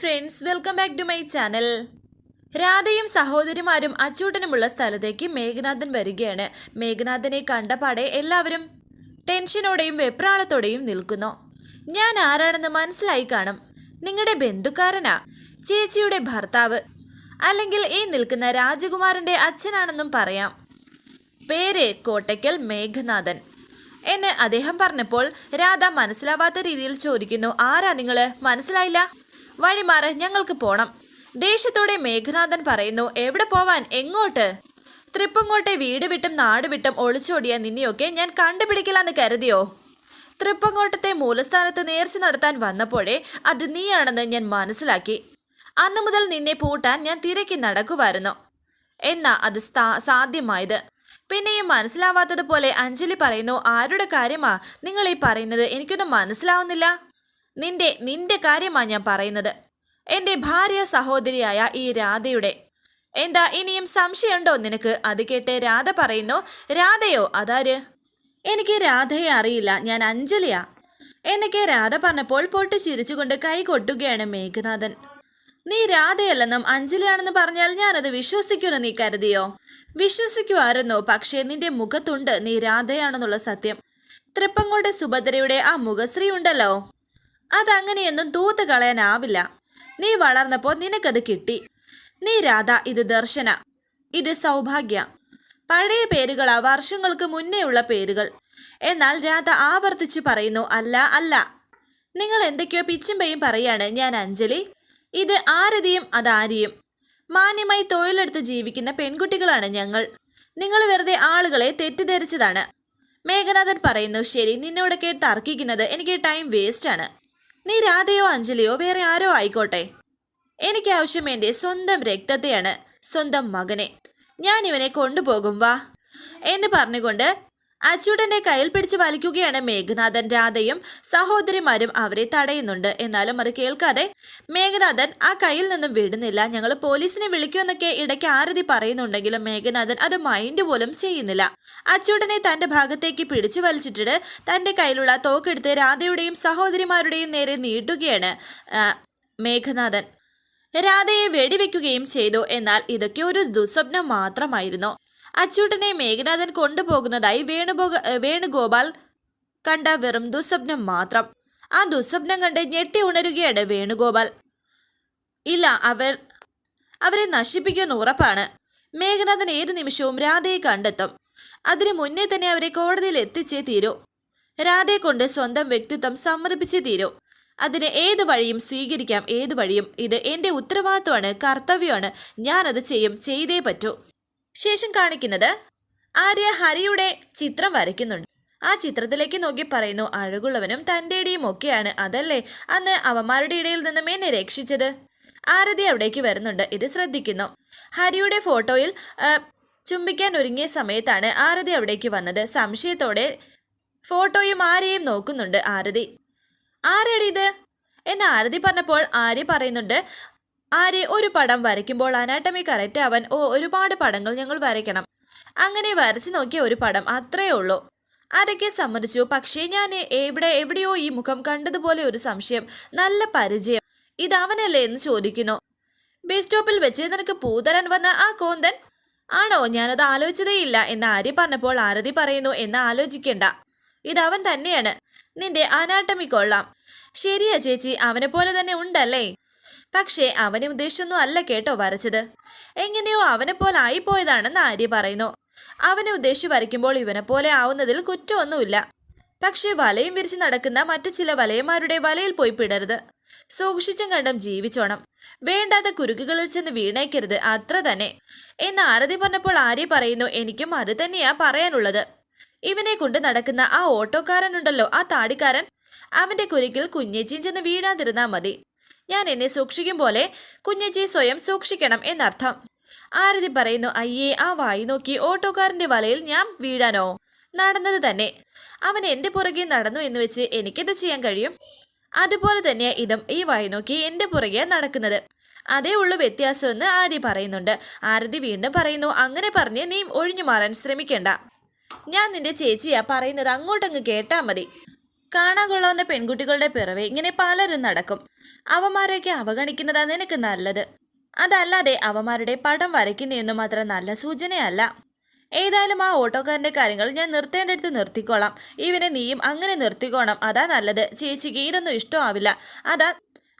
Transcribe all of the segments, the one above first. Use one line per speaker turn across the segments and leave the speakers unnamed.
Friends welcome back to my channel രാധയും സഹോദരിമാരും അച്ചൂട്ടനുമുള്ള സ്ഥലത്തേക്ക് മേഘനാഥൻ വരികയാണ്. മേഘനാഥനെ കണ്ടപാടെ എല്ലാവരും ടെൻഷനോടെയും വെപ്രാളത്തോടെയും നിൽക്കുന്നു. ഞാൻ ആരാണെന്ന് മനസ്സിലായി കാണും. നിങ്ങളുടെ ബന്ധുക്കാരനാ? ചേച്ചിയുടെ ഭർത്താവ്. അല്ലെങ്കിൽ ഈ നിൽക്കുന്ന രാജകുമാരന്റെ അച്ഛനാണെന്നും പറയാം. പേര് കോട്ടയ്ക്കൽ മേഘനാഥൻ. എന്ന് അദ്ദേഹം പറഞ്ഞപ്പോൾ രാധ മനസ്സിലാവാത്ത രീതിയിൽ ചോദിക്കുന്നു ആരാ നിങ്ങൾ? മനസ്സിലായില്ല? വഴിമാറ് ഞങ്ങൾക്ക് പോണം. ദേഷ്യത്തോടെ മേഘനാഥൻ പറയുന്നു എവിടെ പോവാൻ? എങ്ങോട്ട്? തൃപ്പങ്ങോട്ടെ വീട് വിട്ടും നാട് വിട്ടും ഒളിച്ചോടിയ നിന്നെയൊക്കെ ഞാൻ കണ്ടുപിടിക്കില്ലെന്ന് കരുതിയോ? തൃപ്പങ്ങോട്ടത്തെ മൂലസ്ഥാനത്ത് നേർച്ച നടത്താൻ വന്നപ്പോഴേ അത് നീയാണെന്ന് ഞാൻ മനസ്സിലാക്കി. അന്നു മുതൽ നിന്നെ പൂട്ടാൻ ഞാൻ തിരക്കി നടക്കുമായിരുന്നു എന്നാ അത് സാധ്യമായത്? പിന്നെയും മനസ്സിലാവാത്തതുപോലെ അഞ്ജലി പറയുന്നു ആരുടെ കാര്യമാ നിങ്ങൾ ഈ പറയുന്നത്? എനിക്കൊന്നും മനസ്സിലാവുന്നില്ല. നിന്റെ നിന്റെ കാര്യമാണ് ഞാൻ പറയുന്നത്. എന്റെ ഭാര്യ സഹോദരിയായ ഈ രാധയുടെ. എന്താ ഇനിയും സംശയമുണ്ടോ നിനക്ക്? അത് കേട്ട് രാധ പറയുന്നു രാധയോ അതാര്? എനിക്ക് രാധയെ അറിയില്ല ഞാൻ അഞ്ജലിയാ. എന്നൊക്കെ രാധ പറഞ്ഞപ്പോൾ പൊട്ടി ചിരിച്ചുകൊണ്ട് കൈ കൊട്ടുകയാണ് മേഘനാഥൻ. നീ രാധയല്ലെന്നും അഞ്ജലിയാണെന്ന് പറഞ്ഞാൽ ഞാനത് വിശ്വസിക്കുമെന്ന് നീ കരുതിയോ? വിശ്വസിക്കുമായിരുന്നു പക്ഷേ നിന്റെ മുഖത്തുണ്ട് നീ രാധയാണെന്നുള്ള സത്യം. തൃപ്പങ്ങോട്ടെ സുഭദ്രയുടെ ആ മുഖശ്രീ ഉണ്ടല്ലോ. അതങ്ങനെയൊന്നും തൂത്ത് കളയാനാവില്ല. നീ വളർന്നപ്പോൾ നിനക്കത് കിട്ടി. നീ രാധ ഇത് ദർശന. ഇത് സൗഭാഗ്യ. പഴയ പേരുകളാ വർഷങ്ങൾക്ക് മുന്നേ ഉള്ള പേരുകൾ. എന്നാൽ രാധ ആവർത്തിച്ച് പറയുന്നു അല്ല അല്ല. നിങ്ങൾ എന്തൊക്കെയോ പിച്ചുമ്പയും പറയാണ്. ഞാൻ അഞ്ജലി. ഇത് ആരതിയും അതാരിയും മാന്യമായി തൊഴിലെടുത്ത് ജീവിക്കുന്ന പെൺകുട്ടികളാണ് ഞങ്ങൾ. നിങ്ങൾ വെറുതെ ആളുകളെ തെറ്റിദ്ധരിച്ചതാണ്. മേഘനാഥൻ പറയുന്നു ശരി നിന്നോടൊക്കെ തർക്കിക്കുന്നത് എനിക്ക് ടൈം വേസ്റ്റ് ആണ്. നീ രാധയോ അഞ്ജലിയോ വേറെ ആരോ ആയിക്കോട്ടെ. എനിക്ക് ആവശ്യം എന്റെ സ്വന്തം രക്തത്തെയാണ് സ്വന്തം മകനെ. ഞാൻ ഇവനെ കൊണ്ടുപോകും വാ. എന്ന് പറഞ്ഞുകൊണ്ട് അച്ചൂട്ടന്റെ കയ്യിൽ പിടിച്ച് വലിക്കുകയാണ് മേഘനാഥൻ. രാധയും സഹോദരിമാരും അവരെ തടയുന്നുണ്ട്. എന്നാലും അത് കേൾക്കാതെ മേഘനാഥൻ ആ കയ്യിൽ നിന്നും വിടുന്നില്ല. ഞങ്ങൾ പോലീസിനെ വിളിക്കുമെന്നൊക്കെ ഇടയ്ക്ക് ആരതി പറയുന്നുണ്ടെങ്കിലും മേഘനാഥൻ അത് മൈൻഡ് പോലും ചെയ്യുന്നില്ല. അച്ചൂട്ടനെ തന്റെ ഭാഗത്തേക്ക് പിടിച്ചു വലിച്ചിട്ട് തന്റെ കയ്യിലുള്ള തോക്കെടുത്ത് രാധയുടെയും സഹോദരിമാരുടെയും നേരെ നീട്ടുകയാണ് മേഘനാഥൻ. രാധയെ വെടിവെക്കുകയും ചെയ്തു. എന്നാൽ ഇതൊക്കെ ഒരു ദുസ്വപ്നം മാത്രമായിരുന്നു. അച്ചൂട്ടനെ മേഘനാഥൻ കൊണ്ടുപോകുന്നതായി വേണുഭോഗ വേണുഗോപാൽ കണ്ട വെറും ദുസ്വപ്നം മാത്രം. ആ ദുസ്വപ്നം കണ്ട് ഞെട്ടി ഉണരുകയാണ് വേണുഗോപാൽ. ഇല്ല അവർ അവരെ നശിപ്പിക്കുന്ന ഉറപ്പാണ്. മേഘനാഥൻ ഏതു നിമിഷവും രാധയെ കണ്ടെത്തും. അതിനു മുന്നേ തന്നെ അവരെ കോടതിയിൽ എത്തിച്ചേ തീരൂ. രാധയെ കൊണ്ട് സ്വന്തം വ്യക്തിത്വം സമ്മതിപ്പിച്ചേ തീരൂ. അതിന് ഏത് വഴിയും സ്വീകരിക്കാം ഏത് വഴിയും. ഇത് എന്റെ ഉത്തരവാദിത്വമാണ് കർത്തവ്യമാണ്. ഞാനത് ചെയ്യും ചെയ്തേ പറ്റൂ. ശേഷം കാണിക്കുന്നത് ആര്യ ഹരിയുടെ ചിത്രം വരയ്ക്കുന്നുണ്ട്. ആ ചിത്രത്തിലേക്ക് നോക്കി പറയുന്നു അഴകുള്ളവനും തന്റെ ഇടിയും ഒക്കെയാണ് അതല്ലേ? അന്ന് അവന്മാരുടെ ഇടയിൽ നിന്നും എന്നെ രക്ഷിച്ചത് ആരതി അവിടേക്ക് വരുന്നുണ്ട്. ഇത് ശ്രദ്ധിക്കുന്നു. ഹരിയുടെ ഫോട്ടോയിൽ ചുംബിക്കാൻ ഒരുങ്ങിയ സമയത്താണ് ആരതി അവിടേക്ക് വന്നത്. സംശയത്തോടെ ഫോട്ടോയും ആരെയും നോക്കുന്നുണ്ട് ആരതി. ആരടി ഇത്? എന്ന് ആരതി പറഞ്ഞപ്പോൾ ആര്യ പറയുന്നുണ്ട് ആര്യ ഒരു പടം വരയ്ക്കുമ്പോൾ അനാട്ടമി കറക്റ്റ് അവൻ ഓ ഒരുപാട് പടങ്ങൾ ഞങ്ങൾ വരയ്ക്കണം. അങ്ങനെ വരച്ചു നോക്കിയ ഒരു പടം അത്രയേ ഉള്ളൂ. അതൊക്കെ സമ്മതിച്ചു. പക്ഷേ ഞാൻ എവിടെ എവിടെയോ ഈ മുഖം കണ്ടതുപോലെ ഒരു സംശയം നല്ല പരിചയം. ഇത് അവനല്ലേ എന്ന് ചോദിക്കുന്നു. ബസ് സ്റ്റോപ്പിൽ വെച്ച് നിനക്ക് പൂതരാൻ വന്ന ആ കോന്തൻ? ആണോ ഞാനത് ആലോചിച്ചതേയില്ല എന്ന് ആര്യ പറഞ്ഞപ്പോൾ ആരതി പറയുന്നു എന്ന് ആലോചിക്കണ്ട. അവൻ തന്നെയാണ്. നിന്റെ അനാട്ടമി കൊള്ളാം. ശരിയാ ചേച്ചി അവനെ പോലെ തന്നെ ഉണ്ടല്ലേ? പക്ഷേ അവന് ഉദ്ദേശിച്ചൊന്നും അല്ല കേട്ടോ വരച്ചത്. എങ്ങനെയോ അവനെ പോലെ ആയിപ്പോയതാണെന്ന് ആര്യ പറയുന്നു. അവനെ ഉദ്ദേശിച്ച് വരയ്ക്കുമ്പോൾ ഇവനെ പോലെ ആവുന്നതിൽ കുറ്റമൊന്നുമില്ല. പക്ഷേ വലയും വിരിച്ച് നടക്കുന്ന മറ്റു ചില വലയന്മാരുടെ വലയിൽ പോയി പിടരുത്. സൂക്ഷിച്ചും കണ്ടും ജീവിച്ചോണം. വേണ്ടാത്ത കുരുക്കുകളിൽ ചെന്ന് വീണേക്കരുത് അത്ര തന്നെ. എന്ന് ആരതി പറഞ്ഞപ്പോൾ ആര്യ പറയുന്നു എനിക്കും അത് തന്നെയാ പറയാനുള്ളത്. ഇവനെ കൊണ്ട് നടക്കുന്ന ആ ഓട്ടോക്കാരനുണ്ടല്ലോ ആ താടിക്കാരൻ. അവന്റെ കുരുക്കിൽ കുഞ്ഞേച്ചിയും ചെന്ന് വീഴാതിരുന്നാ മതി. ഞാൻ എന്നെ സൂക്ഷിക്കും പോലെ കുഞ്ഞജി സ്വയം സൂക്ഷിക്കണം എന്നർത്ഥം. ആരതി പറയുന്നു അയ്യേ ആ വായി നോക്കി ഓട്ടോക്കാരന്റെ വലയിൽ ഞാൻ വീഴാനോ? നടന്നത് തന്നെ. അവൻ എന്റെ പുറകെ നടന്നു എന്ന് വെച്ച് എനിക്കെന്ത് ചെയ്യാൻ കഴിയും? അതുപോലെ തന്നെ ഇതും ഈ വായി നോക്കി എന്റെ പുറകെ നടക്കുന്നത്. അതേ ഉള്ളു വ്യത്യാസമെന്ന് ആരതി പറയുന്നുണ്ട്. ആരതി വീണ്ടും പറയുന്നു അങ്ങനെ പറഞ്ഞ് നീ ഒഴിഞ്ഞു മാറാൻ ശ്രമിക്കേണ്ട. ഞാൻ നിന്റെ ചേച്ചിയാ പറയുന്നത് അങ്ങോട്ടങ്ങ് കേട്ടാ മതി. കാണാൻ കൊള്ളാവുന്ന പെൺകുട്ടികളുടെ പിറവെ ഇങ്ങനെ പലരും നടക്കും. അവന്മാരെയൊക്കെ അവഗണിക്കുന്നതാ നിനക്ക് നല്ലത്. അതല്ലാതെ അവന്മാരുടെ പടം വരയ്ക്കുന്നതൊന്നും മാത്രം നല്ല സൂചനയല്ല. ഏതായാലും ആ ഓട്ടോക്കാരന്റെ കാര്യങ്ങൾ ഞാൻ നിർത്തേണ്ടടുത്ത് നിർത്തിക്കോളാം. ഇവനെ നീയും അങ്ങനെ നിർത്തിക്കോണം. അതാ നല്ലത്. ചേച്ചിക്ക് ഇതൊന്നും ഇഷ്ടമാവില്ല. അതാ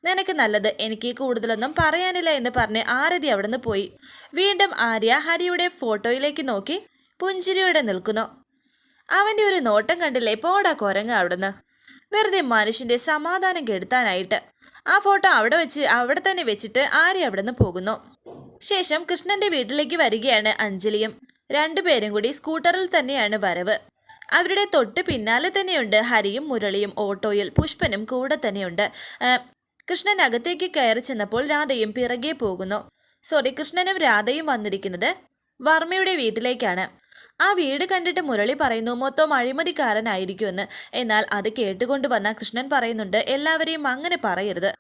നിനക്ക് നല്ലത്. എനിക്ക് കൂടുതലൊന്നും പറയാനില്ല എന്ന് പറഞ്ഞ് ആരതി അവിടുന്ന് പോയി. വീണ്ടും ആര്യ ഹരിയുടെ ഫോട്ടോയിലേക്ക് നോക്കി പുഞ്ചിരിയോടെ നിൽക്കുന്നു. അവന്റെ ഒരു നോട്ടം കണ്ടില്ലേ? പോടാ കൊരങ്ങ അവിടുന്ന്. വെറുതെ മനുഷ്യന്റെ സമാധാനം കെടുത്താനായിട്ട്. ആ ഫോട്ടോ അവിടെ വെച്ച് അവിടെ തന്നെ വെച്ചിട്ട് ആര്യ അവിടുന്ന് പോകുന്നു. ശേഷം കൃഷ്ണന്റെ വീട്ടിലേക്ക് വരികയാണ് അഞ്ജലിയും. രണ്ടുപേരും കൂടി സ്കൂട്ടറിൽ തന്നെയാണ് വരവ്. അവരുടെ തൊട്ട് പിന്നാലെ തന്നെയുണ്ട് ഹരിയും മുരളിയും. ഓട്ടോയിൽ പുഷ്പനും കൂടെ തന്നെയുണ്ട്. കൃഷ്ണൻ അകത്തേക്ക് കയറി ചെന്നപ്പോൾ രാധയും പിറകെ പോകുന്നു. സോറി കൃഷ്ണനും രാധയും വന്നിരിക്കുന്നത് വർമ്മയുടെ വീട്ടിലേക്കാണ്. ആ വീട് കണ്ടിട്ട് മുരളി പറയുന്നു മൊത്തം അഴിമതിക്കാരനായിരിക്കുമെന്ന്. എന്നാൽ അത് കേട്ടുകൊണ്ട് വന്ന കൃഷ്ണൻ പറയുന്നുണ്ട് എല്ലാവരെയും അങ്ങനെ പറയരുത്.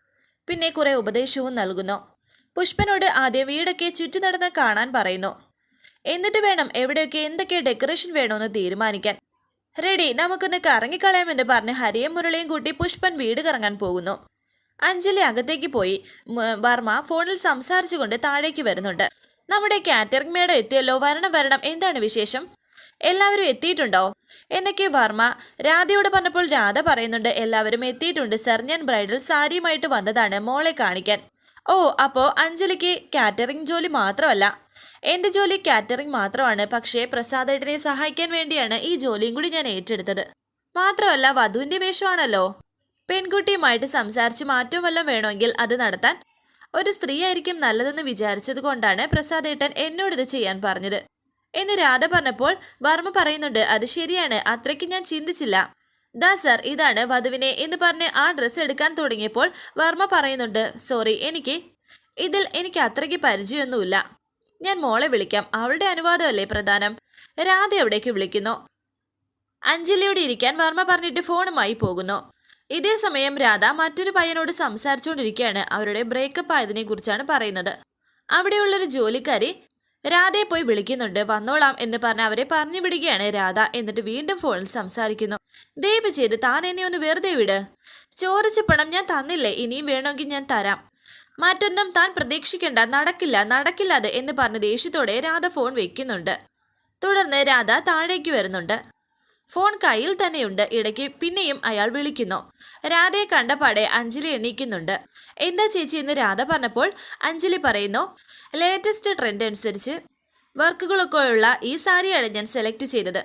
പിന്നെ കുറെ ഉപദേശവും നൽകുന്നു. പുഷ്പനോട് ആദ്യം വീടൊക്കെ ചുറ്റി നടന്ന് കാണാൻ പറയുന്നു. എന്നിട്ട് വേണം എവിടെയൊക്കെ എന്തൊക്കെ ഡെക്കറേഷൻ വേണമെന്ന് തീരുമാനിക്കാൻ. റെഡി നമുക്കൊന്ന് കറങ്ങിക്കളയാമെന്ന് പറഞ്ഞ് ഹരിയും മുരളിയും കൂട്ടി പുഷ്പൻ വീട് കറങ്ങാൻ പോകുന്നു. അഞ്ജലി അകത്തേക്ക് പോയി. വർമ്മ ഫോണിൽ സംസാരിച്ചുകൊണ്ട് താഴേക്ക് വരുന്നുണ്ട്. നമ്മുടെ കാറ്ററിംഗ് മേഡം എത്തിയല്ലോ. വരണം വരണം. എന്താണ് വിശേഷം? എല്ലാവരും എത്തിയിട്ടുണ്ടോ? എന്നൊക്കെ വർമ്മ രാധയോട് പറഞ്ഞപ്പോൾ രാധ പറയുന്നുണ്ട് എല്ലാവരും എത്തിയിട്ടുണ്ട്. സർ ഞാൻ ബ്രൈഡൽ സാരിയുമായിട്ട് വന്നതാണ് മോളെ കാണിക്കാൻ. ഓ അപ്പോ അഞ്ജലിക്ക് കാറ്ററിംഗ് ജോലി മാത്രമല്ല. എന്റെ ജോലി? കാറ്ററിംഗ് മാത്രമാണ്. പക്ഷേ പ്രസാദേട്ടനെ സഹായിക്കാൻ വേണ്ടിയാണ് ഈ ജോലിയും കൂടി ഞാൻ ഏറ്റെടുത്തത്. മാത്രമല്ല വധുവിന്റെ വേഷമാണല്ലോ. പെൺകുട്ടിയുമായിട്ട് സംസാരിച്ച് മാറ്റം വല്ലതും വേണമെങ്കിൽ അത് നടത്താൻ ഒരു സ്ത്രീ ആയിരിക്കും നല്ലതെന്ന് വിചാരിച്ചത് കൊണ്ടാണ് പ്രസാദേട്ടൻ എന്നോട് ഇത് ചെയ്യാൻ പറഞ്ഞത്. എന്ന് രാധ പറഞ്ഞപ്പോൾ വർമ്മ പറയുന്നുണ്ട് അത് ശരിയാണ് അത്രയ്ക്ക് ഞാൻ ചിന്തിച്ചില്ല. ദാ സർ ഇതാണ് വധുവിനെ എന്ന് പറഞ്ഞ് ആ ഡ്രസ്സ് എടുക്കാൻ തുടങ്ങിയപ്പോൾ വർമ്മ പറയുന്നുണ്ട് സോറി എനിക്ക് ഇതിൽ എനിക്ക് അത്രയ്ക്ക് പരിചയമൊന്നുമില്ല. ഞാൻ മോളെ വിളിക്കാം അവളുടെ അനുവാദമല്ലേ പ്രധാനം? രാധ എവിടേക്ക് വിളിക്കുന്നു? അഞ്ജലിയോട് ഇരിക്കാൻ വർമ്മ പറഞ്ഞിട്ട് ഫോണുമായി പോകുന്നു. ഇതേ സമയം രാധ മറ്റൊരു പയ്യനോട് സംസാരിച്ചുകൊണ്ടിരിക്കുകയാണ്. അവരുടെ ബ്രേക്കപ്പ് ആയതിനെ കുറിച്ചാണ് പറയുന്നത്. അവിടെയുള്ളൊരു ജോലിക്കാരി രാധയെ പോയി വിളിക്കുന്നുണ്ട്. വന്നോളാം എന്ന് പറഞ്ഞ് അവരെ പറഞ്ഞു വിടുകയാണ് രാധ. എന്നിട്ട് വീണ്ടും ഫോണിൽ സംസാരിക്കുന്നു. ദയവ് ചെയ്ത് താൻ എന്നെ ഒന്ന് വെറുതെ വിട്. ചോദിച്ച പണം ഞാൻ തന്നില്ലേ? ഇനിയും വേണമെങ്കിൽ ഞാൻ തരാം. മറ്റൊന്നും താൻ പ്രതീക്ഷിക്കേണ്ട. നടക്കില്ല നടക്കില്ലാതെ എന്ന് പറഞ്ഞ് ദേഷ്യത്തോടെ രാധ ഫോൺ വെക്കുന്നുണ്ട്. തുടർന്ന് രാധ താഴേക്ക് വരുന്നുണ്ട്. ഫോൺ കയ്യിൽ തന്നെയുണ്ട്. ഇടയ്ക്ക് പിന്നെയും അയാൾ വിളിക്കുന്നു. രാധയെ കണ്ടപാടെ അഞ്ജലി എണീക്കുന്നുണ്ട്. എന്താ ചേച്ചി എന്ന് രാധ പറഞ്ഞപ്പോൾ അഞ്ജലി പറയുന്നു ലേറ്റസ്റ്റ് ട്രെൻഡ് അനുസരിച്ച് വർക്കുകളൊക്കെയുള്ള ഈ സാരിയാണ് ഞാൻ സെലക്ട് ചെയ്തത്.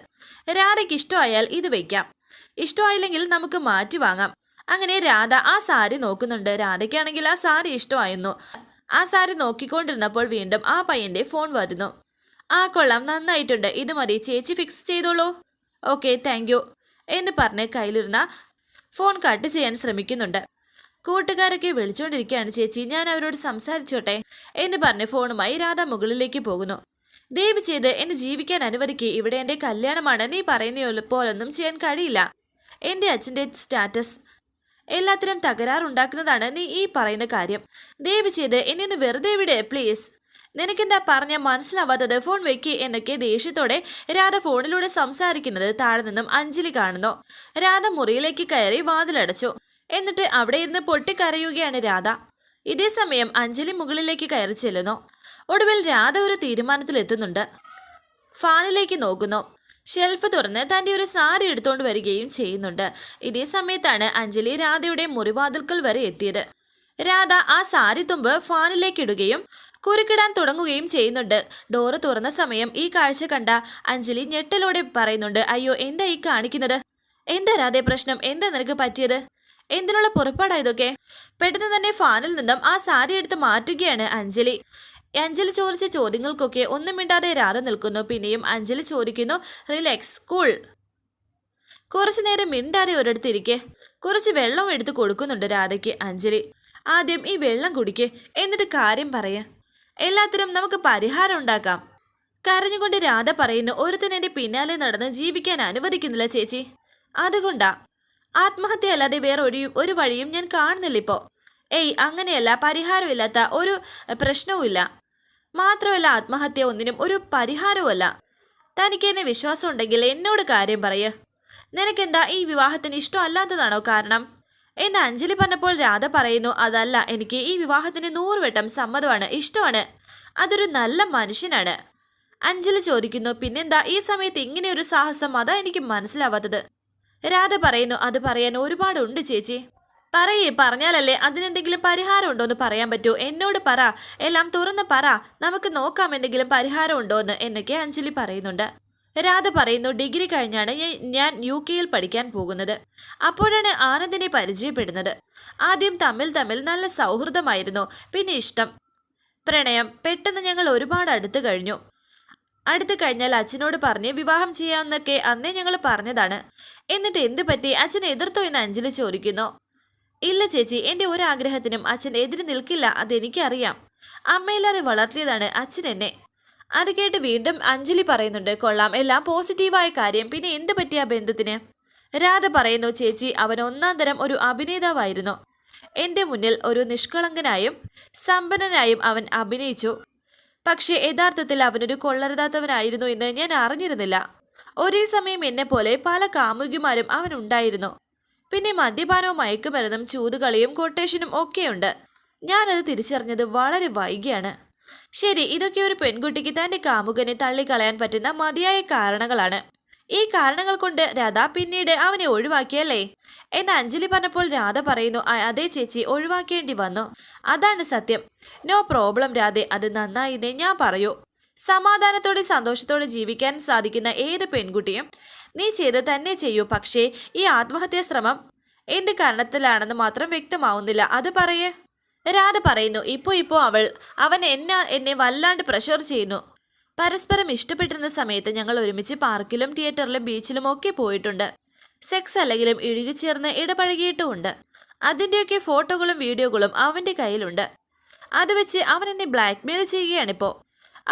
രാധയ്ക്ക് ഇഷ്ടമായാൽ ഇത് വയ്ക്കാം ഇഷ്ടമായില്ലെങ്കിൽ നമുക്ക് മാറ്റി വാങ്ങാം. അങ്ങനെ രാധ ആ സാരി നോക്കുന്നുണ്ട്. രാധയ്ക്കാണെങ്കിൽ ആ സാരി ഇഷ്ടമായിരുന്നു. ആ സാരി നോക്കിക്കൊണ്ടിരുന്നപ്പോൾ വീണ്ടും ആ പയ്യന്റെ ഫോൺ വരുന്നു. ആ കൊള്ളാം. നന്നായിട്ടുണ്ട്. ഇത് മതി. ചേച്ചി ഫിക്സ് ചെയ്തോളൂ. ഓക്കെ താങ്ക് യു എന്ന് പറഞ്ഞ് കയ്യിലിരുന്ന ഫോൺ കട്ട് ചെയ്യാൻ ശ്രമിക്കുന്നുണ്ട്. കൂട്ടുകാരൊക്കെ വിളിച്ചുകൊണ്ടിരിക്കുകയാണ് ചേച്ചി ഞാൻ അവരോട് സംസാരിച്ചോട്ടെ എന്ന് പറഞ്ഞ് ഫോണുമായി രാധ മുകളിലേക്ക് പോകുന്നു. ദയവ് ചെയ്ത് എന്നെ ജീവിക്കാൻ അനുവദിക്കുക ഇവിടെ എന്റെ കല്യാണമാണ്. നീ പറയുന്ന പോലൊന്നും ചെയ്യാൻ കഴിയില്ല. എന്റെ അച്ഛന്റെ സ്റ്റാറ്റസ് എല്ലാത്തിനും തകരാറുണ്ടാക്കുന്നതാണ് നീ ഈ പറയുന്ന കാര്യം. ദയവ് ചെയ്ത് എന്നെ ഒന്ന് വെറുതെ വിടേ പ്ലീസ് നിനക്കെന്താ പറഞ്ഞ മനസ്സിലാവാത്തത്? ഫോൺ വെക്ക് എന്നൊക്കെ ദേഷ്യത്തോടെ രാധ ഫോണിലൂടെ സംസാരിക്കുന്നത് താഴെ നിന്നും അഞ്ജലി കാണുന്നു. രാധ മുറിയിലേക്ക് കയറി വാതിലടച്ചു. എന്നിട്ട് അവിടെ ഇരുന്ന് പൊട്ടിക്കരയുകയാണ് രാധ. ഇതേ സമയം അഞ്ജലി മുകളിലേക്ക് കയറി ചെല്ലുന്നു. ഒടുവിൽ രാധ ഒരു തീരുമാനത്തിലെത്തുന്നുണ്ട്. ഫാനിലേക്ക് നോക്കുന്നു. ഷെൽഫ് തുറന്ന് തന്റെ ഒരു സാരി എടുത്തുകൊണ്ട് വരികയും ചെയ്യുന്നുണ്ട്. ഇതേ സമയത്താണ് അഞ്ജലി രാധയുടെ മുറിവാതിൽക്കൽ വരെ എത്തിയത്. രാധ ആ സാരി തുമ്പ് ഫാനിലേക്ക് ഇടുകയും കുരുക്കിടാൻ തുടങ്ങുകയും ചെയ്യുന്നുണ്ട്. ഡോറ് തുറന്ന സമയം ഈ കാഴ്ച കണ്ട അഞ്ജലി ഞെട്ടലോടെ പറയുന്നുണ്ട് അയ്യോ എന്താ ഈ കാണിക്കുന്നത്? എന്താ രാധേ പ്രശ്നം? എന്താ നിനക്ക് പറ്റിയത്? എന്തിനുള്ള പുറപ്പാടാ ഇതൊക്കെ? പെട്ടെന്ന് തന്നെ ഫാനിൽ നിന്നും ആ സാരി എടുത്ത് മാറ്റുകയാണ് അഞ്ജലി. അഞ്ജലി ചോദിച്ച ചോദ്യങ്ങൾക്കൊക്കെ ഒന്നും മിണ്ടാതെ രാറ് നിൽക്കുന്നു. പിന്നെയും അഞ്ജലി ചോദിക്കുന്നു റിലാക്സ് കൂൾ. കുറച്ചു നേരം മിണ്ടാതെ ഒരിടത്തിരിക്കെ കുറച്ച് വെള്ളം എടുത്ത് കൊടുക്കുന്നുണ്ട് രാധയ്ക്ക് അഞ്ജലി. ആദ്യം ഈ വെള്ളം കുടിക്കേ. എന്നിട്ട് കാര്യം പറയ. എല്ലാത്തിനും നമുക്ക് പരിഹാരം ഉണ്ടാക്കാം. കരഞ്ഞുകൊണ്ട് രാധ പറയുന്നു ഒരുത്തൻ എന്റെ പിന്നാലെ നടന്ന് ജീവിക്കാൻ അനുവദിക്കുന്നില്ല ചേച്ചി. അതുകൊണ്ടാ. ആത്മഹത്യ അല്ലാതെ വേറെ ഒരു വഴിയും ഞാൻ കാണുന്നില്ല ഇപ്പോ ഏയ് അങ്ങനെയല്ല. പരിഹാരമില്ലാത്ത ഒരു പ്രശ്നവുമില്ല. മാത്രമല്ല ആത്മഹത്യ ഒന്നിനും ഒരു പരിഹാരവുമല്ല. തനിക്ക് എന്നെ വിശ്വാസം ഉണ്ടെങ്കിൽ എന്നോട് കാര്യം പറയ. നിനക്കെന്താ ഈ വിവാഹത്തിന് ഇഷ്ടമല്ലാത്തതാണോ കാരണം? എന്ന് അഞ്ജലി പറഞ്ഞപ്പോൾ രാധ പറയുന്നു അതല്ല എനിക്ക് ഈ വിവാഹത്തിന് നൂറുവട്ടം സമ്മതമാണ് ഇഷ്ടമാണ്. അതൊരു നല്ല മനുഷ്യനാണ്. അഞ്ജലി ചോദിക്കുന്നു പിന്നെന്താ ഈ സമയത്ത് ഇങ്ങനെ ഒരു സാഹസം അതാ എനിക്ക് മനസ്സിലാവാത്തത്. രാധ പറയുന്നു അത് പറയാൻ ഒരുപാടുണ്ട് ചേച്ചി. പറയേ പറഞ്ഞാലല്ലേ അതിനെന്തെങ്കിലും പരിഹാരം ഉണ്ടോ എന്ന് പറയാൻ പറ്റൂ. എന്നോട് പറ എല്ലാം തുറന്ന് പറ. നമുക്ക് നോക്കാം എന്തെങ്കിലും പരിഹാരം ഉണ്ടോ എന്ന് എന്നൊക്കെ അഞ്ജലി പറയുന്നുണ്ട്. രാധ പറയുന്നു ഡിഗ്രി കഴിഞ്ഞാണ് ഞാൻ- യു കെയിൽ പഠിക്കാൻ പോകുന്നത്. അപ്പോഴാണ് ആനന്ദിനെ പരിചയപ്പെടുന്നത്. ആദ്യം തമ്മിൽ തമ്മിൽ നല്ല സൗഹൃദമായിരുന്നു പിന്നെ ഇഷ്ടം. പ്രണയം പെട്ടെന്ന് ഞങ്ങൾ ഒരുപാട് അടുത്ത് കഴിഞ്ഞു. അടുത്ത് കഴിഞ്ഞാൽ അച്ഛനോട് പറഞ്ഞ് വിവാഹം ചെയ്യാമെന്നൊക്കെ അന്നേ ഞങ്ങൾ പറഞ്ഞതാണ്. എന്നിട്ട് എന്ത് പറ്റി? അച്ഛൻ എതിർത്തോ എന്ന് അഞ്ജലി ചോദിക്കുന്നു. ഇല്ല ചേച്ചി എന്റെ ഒരാഗ്രഹത്തിനും അച്ഛൻ എതിര് നിൽക്കില്ല അതെനിക്കറിയാം. അമ്മയില്ലാതെ വളർത്തിയതാണ് അച്ഛൻ എന്നെ. അത് കേട്ട് വീണ്ടും അഞ്ജലി പറയുന്നുണ്ട് കൊള്ളാം. എല്ലാം പോസിറ്റീവായ കാര്യം. പിന്നെ എന്ത് പറ്റിയ ബന്ധത്തിന്? രാധ പറയുന്നു ചേച്ചി അവൻ ഒന്നാം തരം ഒരു അഭിനേതാവായിരുന്നു. എന്റെ മുന്നിൽ ഒരു നിഷ്കളങ്കനായും സമ്പന്നനായും അവൻ അഭിനയിച്ചു. പക്ഷേ യഥാർത്ഥത്തിൽ അവനൊരു കൊള്ളരുതാത്തവനായിരുന്നു എന്ന് ഞാൻ അറിഞ്ഞിരുന്നില്ല. ഒരേ സമയം എന്നെ പോലെ പല കാമുകിമാരും അവനുണ്ടായിരുന്നു പിന്നെ മദ്യപാനവും മയക്കുമരുന്നും ചൂതുകളിയും കൊട്ടേഷനും ഒക്കെയുണ്ട്. ഞാനത് തിരിച്ചറിഞ്ഞത് വളരെ വൈകിയാണ്. ശരി ഇതൊക്കെ ഒരു പെൺകുട്ടിക്ക് തന്റെ കാമുകനെ തള്ളിക്കളയാൻ പറ്റുന്ന മതിയായ കാരണങ്ങളാണ്. ഈ കാരണങ്ങൾ കൊണ്ട് രാധ പിന്നീട് അവനെ ഒഴിവാക്കിയല്ലേ? എന്ന് അഞ്ജലി പറഞ്ഞപ്പോൾ രാധ പറയുന്നു അതേ ചേച്ചി ഒഴിവാക്കേണ്ടി വന്നു. അതാണ് സത്യം. നോ പ്രോബ്ലം രാധെ അത് നന്നായിന്നേ ഞാൻ പറയൂ. സമാധാനത്തോടെ സന്തോഷത്തോടെ ജീവിക്കാൻ സാധിക്കുന്ന ഏത് പെൺകുട്ടിയും നീ ചെയ്ത് തന്നെ ചെയ്യൂ. പക്ഷേ ഈ ആത്മഹത്യാ ശ്രമം എന്ത് കാരണത്തിലാണെന്ന് മാത്രം വ്യക്തമാവുന്നില്ല. അത് പറയേ. രാധ പറയുന്നു ഇപ്പോൾ ഇപ്പോൾ അവൾ അവൻ എന്നെ എന്നെ വല്ലാണ്ട് പ്രഷർ ചെയ്യുന്നു. പരസ്പരം ഇഷ്ടപ്പെട്ടിരുന്ന സമയത്ത് ഞങ്ങൾ ഒരുമിച്ച് പാർക്കിലും തിയേറ്ററിലും ബീച്ചിലും ഒക്കെ പോയിട്ടുണ്ട്. സെക്സ് അല്ലെങ്കിലും ഇഴുകിച്ചേർന്ന് ഇടപഴകിയിട്ടുമുണ്ട്. അതിന്റെയൊക്കെ ഫോട്ടോകളും വീഡിയോകളും അവന്റെ കയ്യിലുണ്ട്. അത് വെച്ച് അവൻ എന്നെ ബ്ലാക്ക്മെയിൽ ചെയ്യുകയാണിപ്പോൾ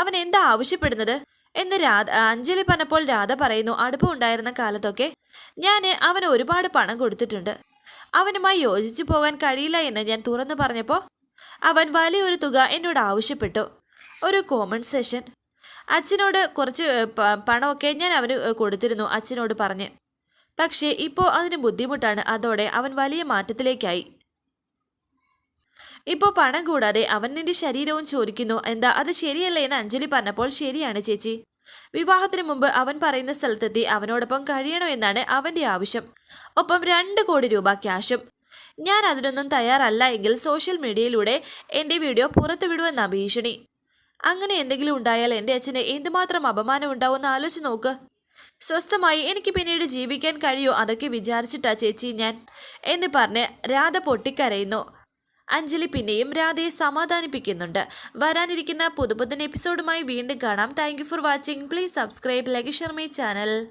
അവൻ എന്താ ആവശ്യപ്പെടുന്നത്? എന്ന് രാധ അഞ്ജലി പറഞ്ഞപ്പോൾ രാധ പറയുന്നു അടുപ്പം ഉണ്ടായിരുന്ന കാലത്തൊക്കെ ഞാൻ അവന് ഒരുപാട് പണം കൊടുത്തിട്ടുണ്ട്. അവനുമായി യോജിച്ചു പോകാൻ കഴിയില്ല എന്ന് ഞാൻ തുറന്നു പറഞ്ഞപ്പോൾ അവൻ വലിയൊരു തുക എന്നോട് ആവശ്യപ്പെട്ടു. ഒരു കോമൺ സെഷൻ അച്ഛനോട് കുറച്ച് പണമൊക്കെ ഞാൻ അവന് കൊടുത്തിരുന്നു അച്ഛനോട് പറഞ്ഞ്. പക്ഷേ ഇപ്പോൾ അതിന് ബുദ്ധിമുട്ടാണ്. അതോടെ അവൻ വലിയ മാറ്റത്തിലേക്കായി. ഇപ്പോൾ പണം കൂടാതെ അവൻ നിന്റെ ശരീരവും ചോദിക്കുന്നു. എന്താ അത് ശരിയല്ലേ എന്ന് അഞ്ജലി പറഞ്ഞപ്പോൾ ശരിയാണ് ചേച്ചി. വിവാഹത്തിന് മുമ്പ് അവൻ പറയുന്ന സ്ഥലത്തെത്തി അവനോടൊപ്പം കഴിയണമെന്നാണ് അവന്റെ ആവശ്യം. ഒപ്പം രണ്ട് കോടി രൂപ ക്യാഷും. ഞാൻ അതിനൊന്നും തയ്യാറല്ല എങ്കിൽ സോഷ്യൽ മീഡിയയിലൂടെ എന്റെ വീഡിയോ പുറത്തുവിടുമെന്ന ഭീഷണി. അങ്ങനെ എന്തെങ്കിലും ഉണ്ടായാൽ എന്റെ അച്ഛന് എന്തുമാത്രം അപമാനം ഉണ്ടാവുമെന്ന് ആലോചിച്ച് നോക്ക്. സ്വസ്ഥമായി എനിക്ക് പിന്നീട് ജീവിക്കാൻ കഴിയോ അതൊക്കെ വിചാരിച്ചിട്ടാ ചേച്ചി ഞാൻ എന്ന് പറഞ്ഞ് രാധ പൊട്ടിക്കരയുന്നു. അഞ്ജലി പിന്നെയും രാധയെ സമാധാനിപ്പിക്കുന്നുണ്ട്. വരാനിരിക്കുന്ന പുതുപുതൻ എപ്പിസോഡുമായി വീണ്ടും കാണാം. Thank for watching please subscribe like share my channel